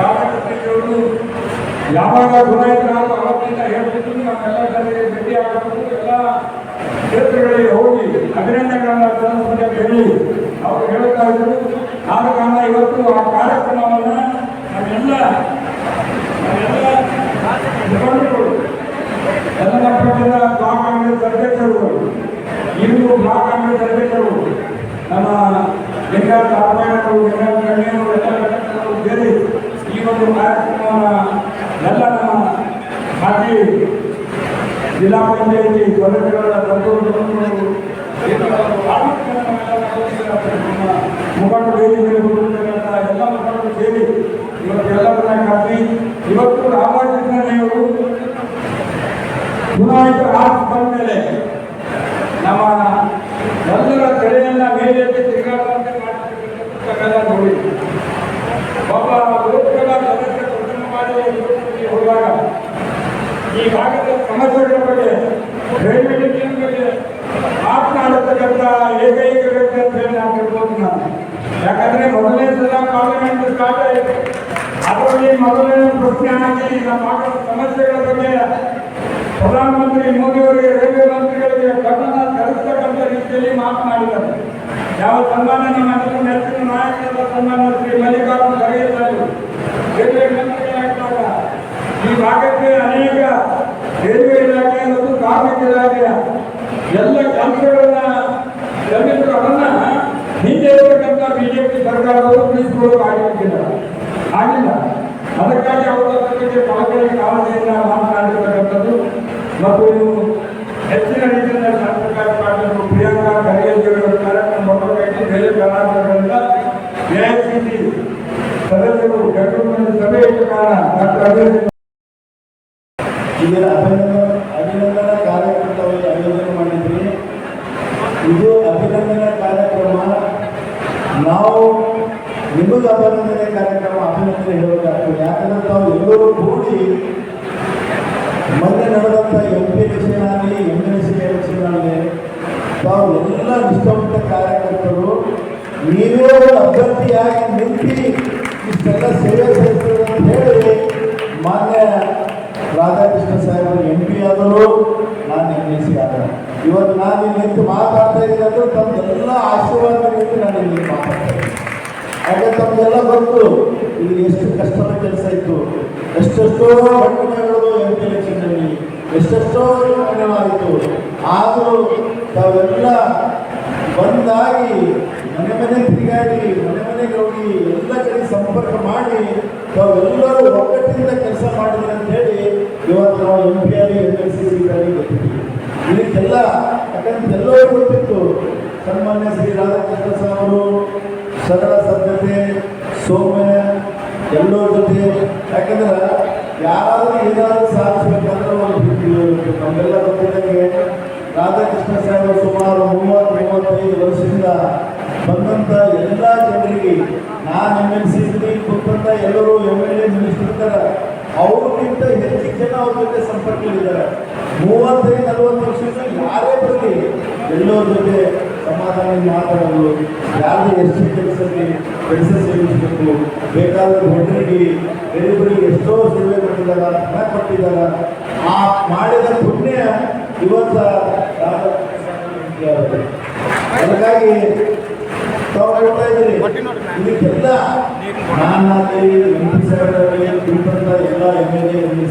ಬಾಲಕೃಷ್ಣಯ್ಯವರು ಯಾವಾಗ ಗುಣಾಯಿತರಾದ್ರು ಅವತ್ತಿಂದ ಹೇಳ್ತಿದ್ರು? ನಮ್ಮೆಲ್ಲ ಜನರಿಗೆ ಭೇಟಿ ಆಗಬೇಕು. ಎಲ್ಲ ಕ್ಷೇತ್ರಗಳಿಗೆ ಹೋಗಿ ಅಭಿನಂದನೆಗಳನ್ನ ಜನಸಂಖ್ಯೆ ಹೇಳಿ ಅವರು ಹೇಳ್ತಾ ಇದ್ರು ಆದ ಕಾರಣ ಇವತ್ತು ಆ ಕಾರ್ಯಕ್ರಮವನ್ನು ನಮ್ಮೆಲ್ಲ ನಮ್ಮೆಲ್ಲ ಎಲ್ಲ ಪಕ್ಷದ ಬ್ಲಾಕ್ ಕಾಂಗ್ರೆಸ್ ಅಧ್ಯಕ್ಷರು ಇಂದು ಬ್ಲಾಕ್ ಕಾಂಗ್ರೆಸ್ ಅಧ್ಯಕ್ಷರು ನಮ್ಮ ಲಿಂಗಾಯತ ಒಂದು ಕಾರ್ಯಕ್ರಮವನ್ನು ಎಲ್ಲ ನಮ್ಮ ಮಾಜಿ ಜಿಲ್ಲಾ ಪಂಚಾಯತಿ ಸಂತೋಷವನ್ನು ಮುಖಂಡರು ವೇದಿಕೆಯಲ್ಲಿ ಕೂತಿರ್ತಕ್ಕಂಥ ಎಲ್ಲ ಮುಖಂಡರು ಸೇರಿ ಇವತ್ತು ಎಲ್ಲರನ್ನ ಕರೆಸಿ, ಇವತ್ತು ರಾಮಕೃಷ್ಣಯ್ಯವರು ಚುನಾಯಿತ ಬಂದ ಮೇಲೆ ಭಾಗದ ಸಮಸ್ಯೆಗಳ ಬಗ್ಗೆ ರೈಲ್ವೆ ಬಗ್ಗೆ ಮಾತನಾಡತಕ್ಕಂಥ ಏಕೈಕ ವ್ಯಕ್ತಿ ಅಂತ ಹೇಳಿ ನಾನು ತಿಳ್ಬೋದು ನಾನು. ಯಾಕಂದ್ರೆ ಮೊದಲನೇ ಸಲ ಪಾರ್ಲಿಮೆಂಟ್ ಸ್ಟಾರ್ಟ್ ಆಯಿತು. ಅದರಲ್ಲಿ ಮೊದಲನೇ ಪ್ರಶ್ನೆ ಹಾಕಿ ನಮ್ಮ ಸಮಸ್ಯೆಗಳ ಬಗ್ಗೆ ಪ್ರಧಾನಮಂತ್ರಿ ಮೋದಿ ಅವರಿಗೆ ರೈಲ್ವೆ ಮಂತ್ರಿಗಳಿಗೆ ಗಮನ ಹರಿಸ್ತಕ್ಕಂಥ ರೀತಿಯಲ್ಲಿ ಮಾತನಾಡಿದ್ದಾರೆ. ಯಾವ ಸನ್ಮಾನ ನಮ್ಮ ನೆಚ್ಚಿನ ನಾಯಕರ ಸನ್ಮಾನ ಶ್ರೀ ಮಲ್ಲಿಕಾರ್ಜುನ ಖರ್ಗೆ ಸಾಹೇಬರು ರೈಲ್ವೆ ಮಂತ್ರಿಗಳಾಗಿದ್ದಾಗ ಈ ಭಾಗಕ್ಕೆ ಸರ್ಕಾರದವರು ಉಳಿಸಿಕೊಳ್ಳೋಕೆ ಆಗಿಲ್ಲ ಆಗಿಲ್ಲ ಅದಕ್ಕಾಗಿ ಅವರ ಬಗ್ಗೆ ಕಳಕಳಿ ಕಾಳಜಿಯಿಂದ ಮಾತನಾಡಿರ್ತಕ್ಕಂಥದ್ದು ಮತ್ತು ಇವು ಹೆಚ್ಚಿನ ರೀತಿಯಿಂದ ಶಾಸಕ ಪಾಟೀಲ್ ಪ್ರಿಯಾಂಕಾ ಖರ್ಗೆ ಅವರ ಕಾರ್ಯಕ್ರಮ ಬರಬೇಕಾಗಿ ಬೇರೆ ಕರ್ನಾಟಕದಿಂದ ಎಐಸಿಸಿ ಸದಸ್ಯರು ಬೆಂಗಳೂರಿನಲ್ಲಿ ಸಭೆ ಇಟ್ಟ ಕಾರಣ ಡಾಕ್ಟರ್ ಅಭಿವೃದ್ಧಿ ಇದರ ಅಭಿನಂದನಾ ಅಭಿನಂದನಾ ಕಾರ್ಯಕ್ರಮವನ್ನು ಅಭಿನಂದನೆ ಮಾಡಿದ್ರಿ ಇದು ಅಭಿನಂದನಾ ಕಾರ್ಯಕ್ರಮ. ನಾವು ನಿಮಗೆ ಅಭಿನಂದನೆ ಕಾರ್ಯಕ್ರಮ, ಅಭಿನಂದನೆ ಹೇಳಬೇಕಾಗ್ತದೆ ಯಾಕಂದ್ರೆ ತಾವು ಎಲ್ಲರೂ ಕೂಡಿ ಮೊನ್ನೆ ನಡೆದಂಥ ಎಂ ಪಿ ಎಲೆಕ್ಷನ್ ಆಗಲಿ ಎಂ ಎಲ್ ಸಿ ಎಲೆಕ್ಷನ್ ತಾವು ಎಲ್ಲ ನಿಷ್ಠಾವಂತ ಕಾರ್ಯಕರ್ತರು, ನೀವೇ ಒಂದು ಅಭ್ಯರ್ಥಿಯಾಗಿ ನಿಂತು ಇಷ್ಟೆಲ್ಲ ಸೇವೆ ಸಲ್ಲಿಸ್ತೀರಿ ಅಂತ ಹೇಳಿ ಮಾನ್ಯ ರಾಧಾಕೃಷ್ಣ ಸಾಹೇಬರು ಎಂ ಪಿ ಆದರು ನಾನು ಎಂ ಸಿ ಆದ ಇವತ್ತು ನಾನು ಇಲ್ಲಿ ನಿಂತು ಮಾತಾಡ್ತಾ ಅಂದ್ರೆ ತಮ್ಮೆಲ್ಲ ಆಶೀರ್ವಾದ ನಿಂತು ನಾನು ಇಲ್ಲಿ ಮಾತಾಡ್ತಾ ಹಾಗೆ ತಮಗೆಲ್ಲ ಗೊತ್ತು, ಇಲ್ಲಿ ಎಷ್ಟು ಕಷ್ಟದ ಕೆಲಸ ಇತ್ತು. ಎಷ್ಟೆಷ್ಟೋ ಘಟನೆಗಳು ಎಂ ಪಿ ಎಲೆಕ್ಷನ್ನಲ್ಲಿ ಎಷ್ಟೆಷ್ಟೋ ಘಟನೆಗಳಾಯಿತು. ಆದರೂ ತಾವೆಲ್ಲ ಬಂದಾಗಿ ಮನೆ ಮನೆ ತಿರುಗಾಡಿ, ಮನೆ ಮನೆಗೆ ಹೋಗಿ ಎಲ್ಲ ಕಡೆ ಸಂಪರ್ಕ ಮಾಡಿ ತಾವೆಲ್ಲರೂ ಒಗ್ಗಟ್ಟಿನಿಂದ ಕೆಲಸ ಮಾಡಿದ್ರಿ ಅಂತ ಹೇಳಿ ಇವತ್ತು ನಾವು ಎಂ ಪಿ ಆಗಿ ಎಂ ಎಲ್ ಸಿ ಸಿಗಾಗಿ ಗೊತ್ತಿದ್ದೀವಿ ಇದಕ್ಕೆಲ್ಲ ಯಾಕಂದ್ರೆ ಎಲ್ಲರೂ ಗೊತ್ತಿತ್ತು. ಸನ್ಮಾನ್ಯ ಶ್ರೀ ರಾಧಾಕೃಷ್ಣ ಸಾಹೇಬರು ಸದಾ ಸದ್ಯತೆ, ಸೌಮ್ಯ, ಎಲ್ಲರ ಜೊತೆ. ಯಾಕಂದ್ರೆ ಯಾರಾದರೂ ಏನಾದರೂ ಸಾಧಿಸಬೇಕಂದ್ರೆ ಒಂದು ನಮಗೆಲ್ಲ ನಮ್ಗೆಲ್ಲ ಗೊತ್ತಿದ್ದಂಗೆ ರಾಧಾಕೃಷ್ಣ ಸಾಹೇಬರು ಸುಮಾರು ಮೂವತ್ತು, ಮೂವತ್ತೈದು ವರ್ಷದಿಂದ ಬಂದಂಥ ಎಲ್ಲ ಜನರಿಗೆ, ನಾನು ಎಂ ಎಲ್ ಸಿ ಕೂತಂತ ಎಲ್ಲರೂ ಎಂ ಎಲ್ ಎ ಮಿನಿಸ್ಟರ್ ಇರ್ತಾರೆ ಅವ್ರಿಗಿಂತ ಹೆಚ್ಚಿನ ಜನ ಅವ್ರ ಜೊತೆ ಸಂಪರ್ಕದಲ್ಲಿದ್ದಾರೆ. ಮೂವತ್ತೈದು ನಲವತ್ತು ವರ್ಷದಿಂದ ಯಾರೇ ಬರಲಿ, ಎಲ್ಲರ ಜೊತೆ ಸಮಾಧಾನ ಮಾತಾಡೋದು ಯಾರು ಎಷ್ಟು ಕೆಲಸಕ್ಕೆ ಕೆಲಸ ಸೇವಿಸಬೇಕು ಬೇಕಾದ ಹೆಣ್ಣರಿಗೆ ಗರೀಬರಿಗೆ ಎಷ್ಟೋ ಸೇವೆ ಕೊಟ್ಟಿದ್ದಾರೆ, ಹಣ ಕೊಟ್ಟಿದ್ದಾರ. ಆ ಮಾಡಿದ ಪುಣ್ಯ ಇವತ್ತು ಅದಕ್ಕಾಗಿ ಇದಕ್ಕೆಲ್ಲ ನಾನು ಎಂ ಪಿ ಸಾಹೇಬರಲ್ಲಿ ಎಲ್ಲ ಎಂ ಎಲ್ ಎ